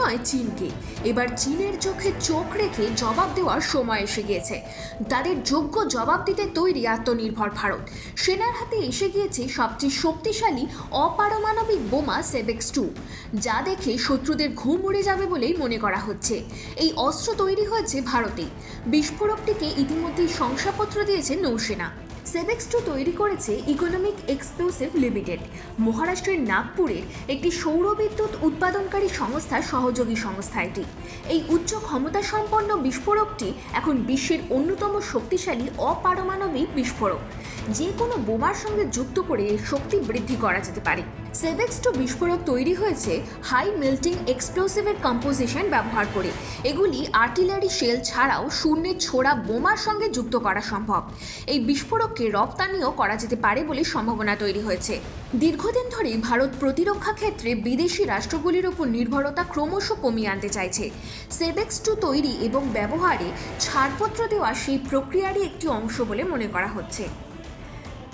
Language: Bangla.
নয় চীনকে। এবার চীনের চোখে চোখ রেখে জবাব দেওয়ার সময় এসে গিয়েছে। তাদের যোগ্য জবাব দিতে তৈরি আত্মনির্ভর ভারত। সেনার হাতে এসে গিয়েছে সবচেয়ে শক্তিশালী অপারমাণবিক বোমা সেবেক্স টু, যা দেখে শত্রুদের ঘুম উড়ে যাবে বলেই মনে করা হচ্ছে। এই অস্ত্র তৈরি হয়েছে ভারতে। বিস্ফোরকটিকে ইতিমধ্যেই শংসাপত্র দিয়েছে নৌসেনা। সেবেক্স টু তৈরি করেছে ইকোনমিক এক্সপ্লোসিভ লিমিটেড মহারাষ্ট্রের নাগপুরের একটি সৌরবিদ্যুৎ উৎপাদনকারী সংস্থার সহযোগী সংস্থা এটি। এই উচ্চ ক্ষমতা সম্পন্ন বিস্ফোরকটি এখন বিশ্বের অন্যতম শক্তিশালী অপারমাণবিক বিস্ফোরক। যে কোনো বোমার সঙ্গে যুক্ত করে শক্তি বৃদ্ধি করা যেতে পারে। সেভেক্স টু বিস্ফোরক তৈরি হয়েছে হাই মেল্টিং এক্সপ্লোসিভের কম্পোজিশন ব্যবহার করে। এগুলি আর্টিলারি শেল ছাড়াও শূন্যে ছোড়া বোমার সঙ্গে যুক্ত করা সম্ভব। এই বিস্ফোরককে রপ্তানিও করা যেতে পারে বলে সম্ভাবনা তৈরি হয়েছে। দীর্ঘদিন ধরেই ভারত প্রতিরক্ষা ক্ষেত্রে বিদেশি রাষ্ট্রগুলির উপর নির্ভরতা ক্রমশ কমিয়ে আনতে চাইছে। সেবেক্স টু তৈরি এবং ব্যবহারে ছাড়পত্র দেওয়া সেই প্রক্রিয়ারই একটি অংশ বলে মনে করা হচ্ছে।